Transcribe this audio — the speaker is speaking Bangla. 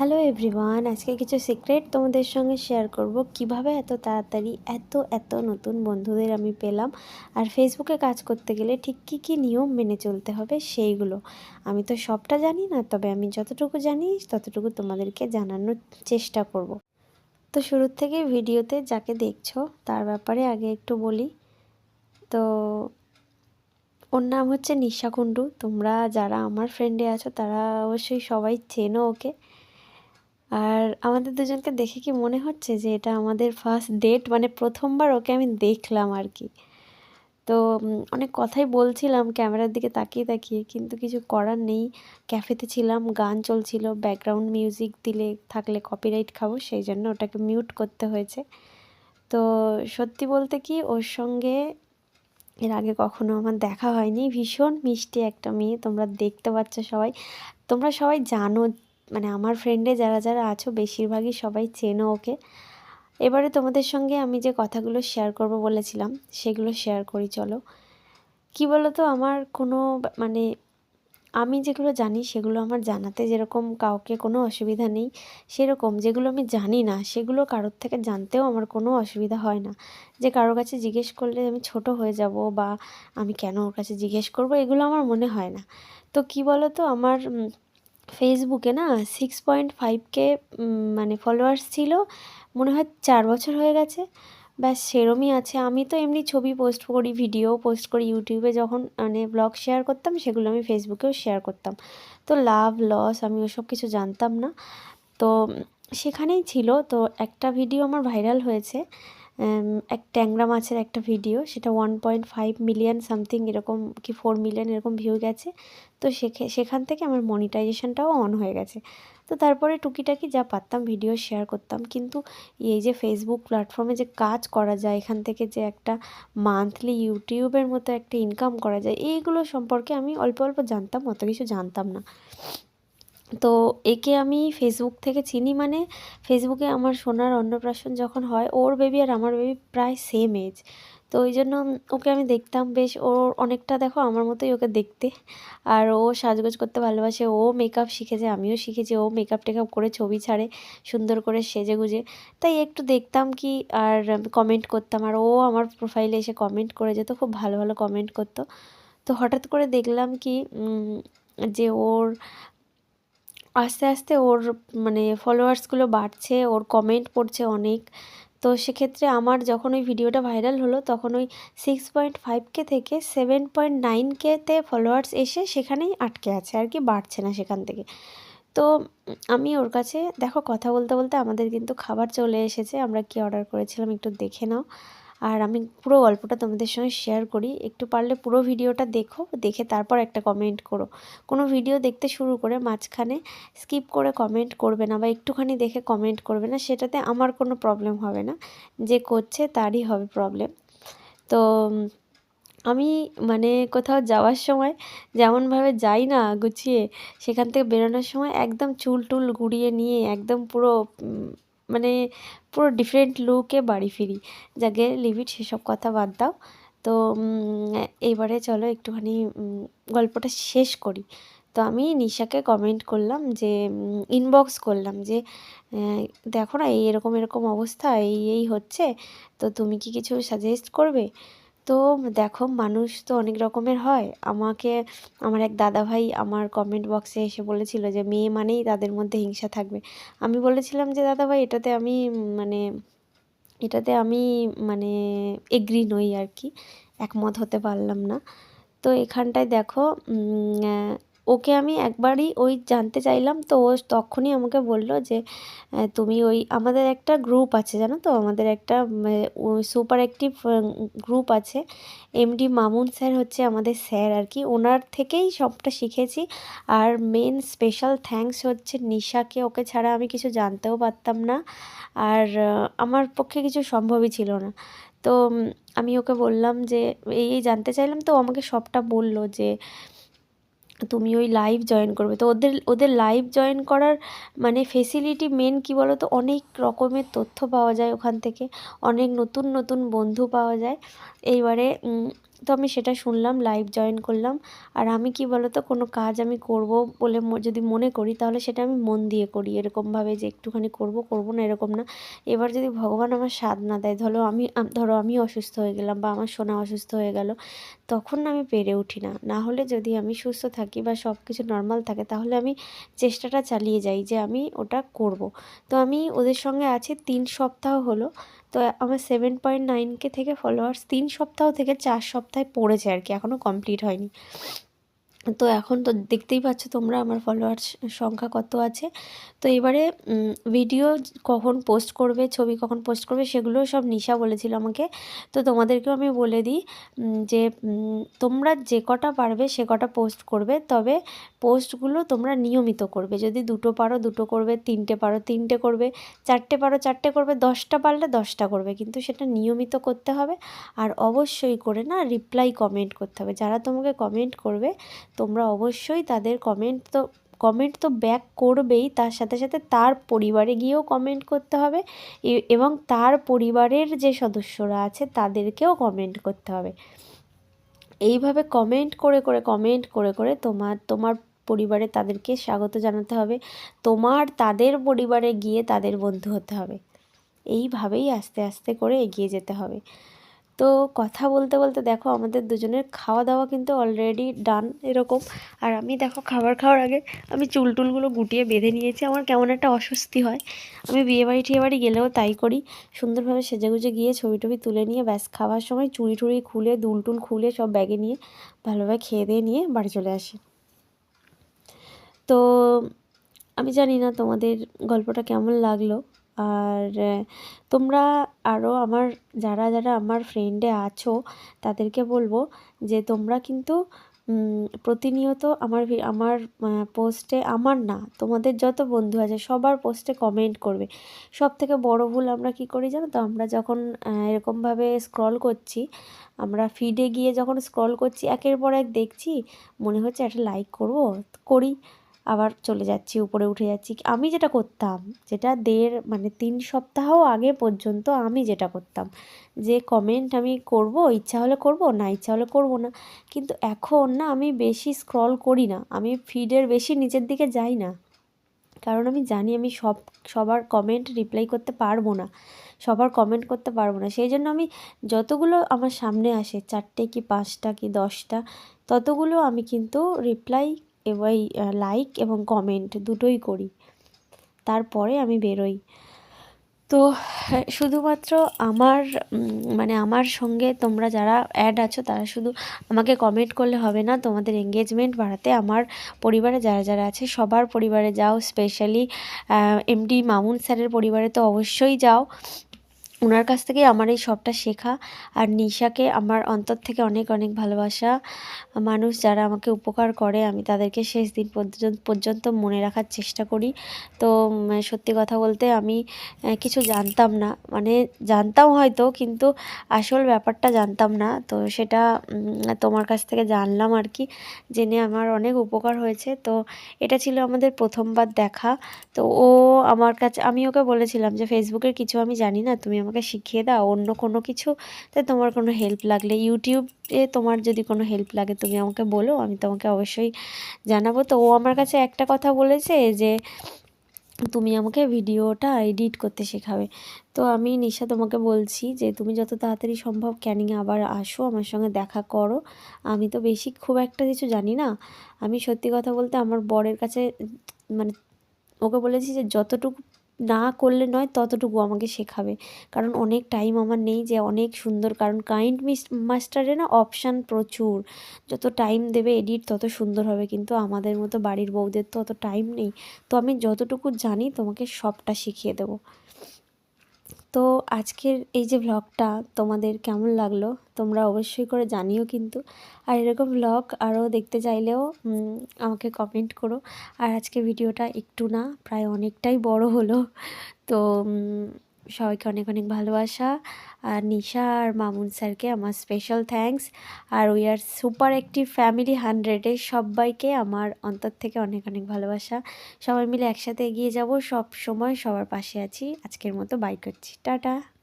হ্যালো এভরিওয়ান আজকে কিছু সিক্রেট তোমাদের সঙ্গে শেয়ার করব। কীভাবে এত তাড়াতাড়ি, এত এত নতুন বন্ধুদের আমি পেলাম? আর ফেসবুকে কাজ করতে গেলে ঠিক কী কী নিয়ম মেনে চলতে হবে সেইগুলো? আমি তো সবটা জানি না, তবে আমি যতটুকু জানি, ততটুকু তোমাদেরকে জানানোর চেষ্টা করব। তো শুরুর থেকে ভিডিওতে যাকে দেখছ, তার ব্যাপারে আগে একটু বলি। তো ওর নাম হচ্ছে নিশা কুণ্ডু। তোমরা যারা আমার ফ্রেন্ডে আছো, তারা অবশ্যই সবাই চেনো ওকে। আর আমাদের দুজনকে দেখে কি মনে হচ্ছে যে এটা আমাদের ফার্স্ট ডেট মানে প্রথমবার ওকে আমি দেখলাম আর কি। তো অনেক কথাই বলছিলাম, ক্যামেরার দিকে তাকিয়ে তাকিয়ে, কিন্তু কিছু করার নেই। ক্যাফেতে ছিলাম, গান চলছিল ব্যাকগ্রাউন্ড মিউজিক দিলে থাকলে কপিরাইট খাব, সেই জন্য ওটাকে মিউট করতে হয়েছে। তো, সত্যি বলতে কি, ওর সঙ্গে এর আগে কখনো আমার দেখা হয়নি। ভীষণ মিষ্টি একটা মেয়ে, তোমরা দেখতে পাচ্ছ সবাই। তোমরা সবাই জানো মানে আমার ফ্রেন্ডে যারা যারা আছো, বেশিরভাগই সবাই চেনো ওকে। এবারে তোমাদের সঙ্গে আমি যে কথাগুলো শেয়ার করব বলেছিলাম, সেগুলো শেয়ার করি, চলো। কি বলো তো আমার কোনো মানে আমি যেগুলো জানি, সেগুলো আমার জানাতে যেরকম কাউকে কোনো অসুবিধা নেই, সেরকম যেগুলো আমি জানি না, সেগুলো কারোর থেকে জানতেও আমার কোনো অসুবিধা হয় না। যে কারোর কাছে জিজ্ঞেস করলে আমি ছোট হয়ে যাব বা আমি কেন ওর কাছে জিজ্ঞেস করব, এগুলো আমার মনে হয় না। তো কি বলো তো আমার ফেসবুকে না সিক্স পয়েন্ট ফাইভ কে মানে ফলোয়ার্স ছিল, মনে হয় চার বছর হয়ে গেছে। ব্যাস, সেরমই আছে। আমি তো এমনি ছবি পোস্ট করি ভিডিও পোস্ট করি ইউটিউবে যখন মানে ব্লগ শেয়ার করতাম, সেগুলো আমি ফেসবুকেও শেয়ার করতাম। তো লাভ লস আমি ওসব কিছু জানতাম না। তো, সেখানেই ছিল। তো একটা ভিডিও আমার ভাইরাল হয়েছে। এক ট্যাংরা মাছের একটা ভিডিও সেটা one point five million something এরকম কি ফোর মিলিয়ন এরকম ভিউ গেছে। তো সেখান থেকে আমার মনিটাইজেশনটাও অন হয়ে গেছে। তো তারপরে টুকিটাকি যা পারতাম ভিডিও শেয়ার করতাম, কিন্তু এই যে ফেসবুক প্ল্যাটফর্মে যে কাজ করা যায়, এখান থেকে যে একটা মান্থলি ইউটিউবের মতো একটা ইনকাম করা যায়, এইগুলো সম্পর্কে আমি অল্প অল্প জানতাম, অত কিছু জানতাম না। তো একে আমি ফেসবুক থেকে চিনি মানে ফেসবুকে আমার সোনার অন্নপ্রাশন যখন হয়, ওর বেবি আর আমার বেবি প্রায় সেম এজ তো ওই জন্য ওকে আমি দেখতাম বেশ ওর অনেকটা দেখো আমার মতোই ওকে দেখতে। আর ও সাজগোজ করতে ভালোবাসে, ও মেকআপ শিখেছে, আমিও শিখেছি, ও মেকআপ টেকআপ করে ছবি ছাড়ে, সুন্দর করে সেজে গুজে। তাই একটু দেখতাম কি আর কমেন্ট করতাম। আর ও আমার প্রোফাইলে এসে কমেন্ট করে যেত খুব ভালো ভালো কমেন্ট করতো। তো হঠাৎ করে দেখলাম কি যে ওর আস্তে আস্তে ওর মানে ফলোয়ার্সগুলো বাড়ছে, ওর কমেন্ট পড়ছে অনেক। তো সেক্ষেত্রে আমার যখন ওই ভিডিওটা ভাইরাল হলো, তখন ওই সিক্স পয়েন্ট ফাইভ কে থেকে সেভেন পয়েন্ট নাইন কেতে ফলোয়ার্স এসে সেখানেই আটকে আছে, আর কি বাড়ছে না সেখান থেকে। তো আমি ওর কাছে, দেখো কথা বলতে বলতে আমাদের কিন্তু খাবার চলে এসেছে, আমরা কি অর্ডার করেছিলাম একটু দেখে নাও। আর আমি পুরো গল্পটা তোমাদের সঙ্গে শেয়ার করি। একটু পারলে পুরো ভিডিওটা দেখো, দেখে তারপর একটা কমেন্ট করো। কোনো ভিডিও দেখতে শুরু করে মাঝখানে স্কিপ করে কমেন্ট করবে না বা একটুখানি দেখে কমেন্ট করবে না, সেটাতে আমার কোনো প্রবলেম হবে না। যে করছে তারই হবে প্রবলেম তো, আমি মানে কোথাও যাওয়ার সময় যেমনভাবে যাই না গুছিয়ে, সেখান থেকে বেরোনোর সময় একদম চুল টুল গুড়িয়ে নিয়ে একদম পুরো মানে পুরো ডিফারেন্ট লুকে বাড়ি ফিরি। যাকে লিমিট সেসব কথা বাদ দাও। তো এইবারে চলো একটুখানি গল্পটা শেষ করি। তো আমি নিশাকে কমেন্ট করলাম যে ইনবক্স করলাম যে দেখো না, এই এরকম এরকম অবস্থা, এই এই হচ্ছে। তো তুমি কি কিছু সাজেস্ট করবে? তো দেখো মানুষ তো অনেক রকমের হয়। আমাকে, আমার এক দাদা ভাই আমার কমেন্ট বক্সে এসে বলেছিল যে, মেয়ে মানেই তাদের মধ্যে হিংসা থাকবে। আমি বলেছিলাম যে দাদা ভাই এটাতে আমি মানে এটাতে আমি মানে এগ্রি নই আর কি। একমত হতে পারলাম না। তো এখানটায় দেখো ওকে আমি একবারই ওই জানতে চাইলাম, তো ও তখনই আমাকে বলল যে তুমি ওই আমাদের একটা গ্রুপ আছে, জানো তো? আমাদের একটা সুপার অ্যাক্টিভ গ্রুপ আছে। এমডি মামুন স্যার হচ্ছে আমাদের স্যার আর কি ওনার থেকেই সবটা শিখেছি। আর মেন স্পেশাল থ্যাঙ্কস হচ্ছে নিশাকে। ওকে ছাড়া আমি কিছু জানতেও পারতাম না। আর আমার পক্ষে কিছু সম্ভবই ছিল না। তো আমি ওকে বললাম যে, এই জানতে চাইলাম তো? আমাকে সবটা বলল যে তুমি ওই লাইভ জয়েন করবে। তো ওদের ওদের লাইভ জয়েন করার মানে ফেসিলিটি মেন কি বলো তো অনেক রকমের তথ্য পাওয়া যায় ওখান থেকে। অনেক নতুন নতুন বন্ধু পাওয়া যায়। এইবারে তো আমি সেটা শুনলাম লাইভ জয়েন করলাম। আর আমি কি বলতো, কোনো কাজ আমি করব বলে যদি মনে করি, তাহলে সেটা আমি মন দিয়ে করি। এরকমভাবে যে একটুখানি করব করব না, এরকম না। এবার যদি ভগবান আমার স্বাদ না দেয়, ধরো আমি ধরো আমি অসুস্থ হয়ে গেলাম বা আমার সোনা অসুস্থ হয়ে গেল, তখন আমি পেরে উঠি না। না হলে যদি আমি সুস্থ থাকি বা সব কিছু নর্মাল থাকে, তাহলে আমি চেষ্টাটা চালিয়ে যাই যে আমি ওটা করব। তো আমি ওদের সঙ্গে আছি তিন সপ্তাহ হলো। তো আমার সেভেন পয়েন্ট নাইনকে থেকে ফলোয়ার্স তিন সপ্তাহ থেকে চার সপ্তাহে পড়েছে আর কি এখনও কমপ্লিট হয়নি। তো এখন তো দেখতেই পাচ্ছ তোমরা আমার ফলোয়ার্স সংখ্যা কত আছে। তো এবারে ভিডিও কখন পোস্ট করবে, ছবি কখন পোস্ট করবে সেগুলো সব নিশা বলেছিল আমাকে। তো তোমাদেরকেও আমি বলে দিই যে তোমরা যে কটা পারবে সে কটা পোস্ট করবে। তবে পোস্টগুলো তোমরা নিয়মিত করবে। যদি দুটো পারো, দুটো করবে, তিনটে পারো, তিনটে করবে, চারটে পারো, চারটে করবে, দশটা পারলে দশটা করবে। কিন্তু সেটা নিয়মিত করতে হবে। আর অবশ্যই করে না রিপ্লাই কমেন্ট করতে হবে। যারা তোমাকে কমেন্ট করবে তোমরা অবশ্যই তাদের কমেন্ট তো কমেন্ট তো ব্যাক করবেই, তার সাথে সাথে তার পরিবারে গিয়েও কমেন্ট করতে হবে এবং তার পরিবারের যে সদস্যরা আছে তাদেরকেও কমেন্ট করতে হবে। এইভাবে কমেন্ট করে করে কমেন্ট করে করে তোমার তোমার পরিবারে তাদেরকে স্বাগত জানাতে হবে, তোমার তাদের পরিবারে গিয়ে তাদের বন্ধু হতে হবে। এইভাবেই আস্তে আস্তে করে এগিয়ে যেতে হবে। তো কথা বলতে বলতে দেখো আমাদের দুজনের খাওয়া দাওয়া কিন্তু অলরেডি ডান এরকম। আর আমি দেখো খাবার খাওয়ার আগে আমি চুল টুলগুলো গুটিয়ে বেঁধে নিয়েছি, আমার কেমন একটা অস্বস্তি হয়। আমি বিয়ে বাড়ি টিয়ে বাড়ি গেলেও তাই করি। সুন্দরভাবে সেজেগুজে গিয়ে ছবি টবি তুলে নিয়ে ব্যাস খাওয়ার সময় চুড়ি টুড়ি খুলে, দুল টুল খুলে সব ব্যাগে নিয়ে ভালোভাবে খেয়ে দিয়ে নিয়ে বাড়ি চলে আসি। তো আমি জানি না তোমাদের গল্পটা কেমন লাগল। আর তোমরা আরও আমার, যারা যারা আমার ফ্রেন্ডে আছো, তাদেরকে বলব যে তোমরা কিন্তু প্রতিনিয়ত আমার আমার পোস্টে আমার না, তোমাদের যত বন্ধু আছে সবার পোস্টে কমেন্ট করবে। সব থেকে বড় ভুল আমরা কি করি জানো তো? আমরা যখন এরকমভাবে স্ক্রল করছি, আমরা ফিডে গিয়ে যখন স্ক্রল করছি, একের পর এক দেখছি, মনে হচ্ছে একটা লাইক করব, করি। আবার চলে যাচ্ছি, উপরে উঠে যাচ্ছি। আমি যেটা করতাম, যেটা দেড় মানে তিন সপ্তাহ আগে পর্যন্ত আমি যেটা করতাম, যে কমেন্ট আমি করব, ইচ্ছা হলে করব, না ইচ্ছা হলে করব না। কিন্তু এখন না, আমি বেশি স্ক্রল করি না, আমি ফিডের বেশি নিচের দিকে যাই না। কারণ আমি জানি আমি সব, সবার কমেন্ট রিপ্লাই করতে পারব না, সবার কমেন্ট করতে পারব না। সেই জন্য আমি যতগুলো আমার সামনে আসে, চারটে কি পাঁচটা কি দশটা, ততগুলো আমি কিন্তু রিপ্লাই এবং লাইক এবং কমেন্ট দুটোই করি। তারপরে আমি বেরোই। তো, শুধুমাত্র আমার মানে আমার সঙ্গে তোমরা যারা অ্যাড আছো, তারা শুধু আমাকে কমেন্ট করলে হবে না। তোমাদের এঙ্গেজমেন্ট বাড়াতে আমার পরিবারে যারা যারা আছে, সবার পরিবারে যাও। স্পেশালি এমডি মামুন স্যারের পরিবারে তো অবশ্যই যাও। ওনার কাছ থেকেই আমার এই সবটা শেখা। আর নিশাকে আমার অন্তর থেকে অনেক অনেক ভালোবাসা। মানুষ যারা আমাকে উপকার করে, আমি তাদেরকে শেষ দিন পর্যন্ত পর্যন্ত মনে রাখার চেষ্টা করি। তো সত্যি কথা বলতে আমি কিছু জানতাম না। মানে জানতাম হয়তো, কিন্তু আসল ব্যাপারটা জানতাম না। তো সেটা তোমার কাছ থেকে জানলাম আর কি। জেনে আমার অনেক উপকার হয়েছে। তো এটা ছিল আমাদের প্রথমবার দেখা। তো ও আমার কাছে, আমি ওকে বলেছিলাম যে, ফেসবুকের কিছু আমি জানি না, তুমি আমাকে শিখিয়ে দাও, অন্য কোনো কিছু? তাই তোমার কোনো হেল্প লাগলে ইউটিউবে তোমার যদি কোনো হেল্প লাগে তুমি আমাকে বলো, আমি তোমাকে অবশ্যই জানাব। তো ও আমার কাছে একটা কথা বলেছে যে, তুমি আমাকে ভিডিওটা এডিট করতে শেখাবে। তো আমি নিশা তোমাকে বলছি যে, তুমি যত তাড়াতাড়ি সম্ভব ক্যানিংয়ে আবার আসো, আমার সঙ্গে দেখা করো। আমি তো বেশি খুব একটা কিছু জানি না। আমি সত্যি কথা বলতে আমার বরের কাছে মানে ওকে বলেছি যে, যতটুকু না করলে নয়, ততটুকু আমাকে শেখাবে। কারণ অনেক টাইম আমার নেই যে অনেক সুন্দর, কারণ কাইন্ড মিস মাস্টারে না অপশান প্রচুর। যত টাইম দেবে এডিট তত সুন্দর হবে। কিন্তু আমাদের মতো বাড়ির বউদের তো অত টাইম নেই। তো আমি যতটুকু জানি তোমাকে সবটা শিখিয়ে দেবো। তো আজকের এই যে ভ্লগটা তোমাদের কেমন লাগল তোমরা অবশ্যই করে জানিও কিন্তু। আর এরকম ভ্লগ আরও দেখতে চাইলেও আমাকে কমেন্ট করো। আর আজকে ভিডিওটা একটু না, প্রায় অনেকটাই বড় হলো। তো সবাইকে অনেক অনেক ভালোবাসা। আর নিশা আর মামুন স্যারকে আমার special thanks R we are super active family হান্ড্রেডের সবাইকে আমার অন্তর থেকে অনেক অনেক ভালোবাসা। সবাই মিলে একসাথে এগিয়ে যাব, সব সময় সবার পাশে আছি। আজকের মতো বাই করছি। টাটা।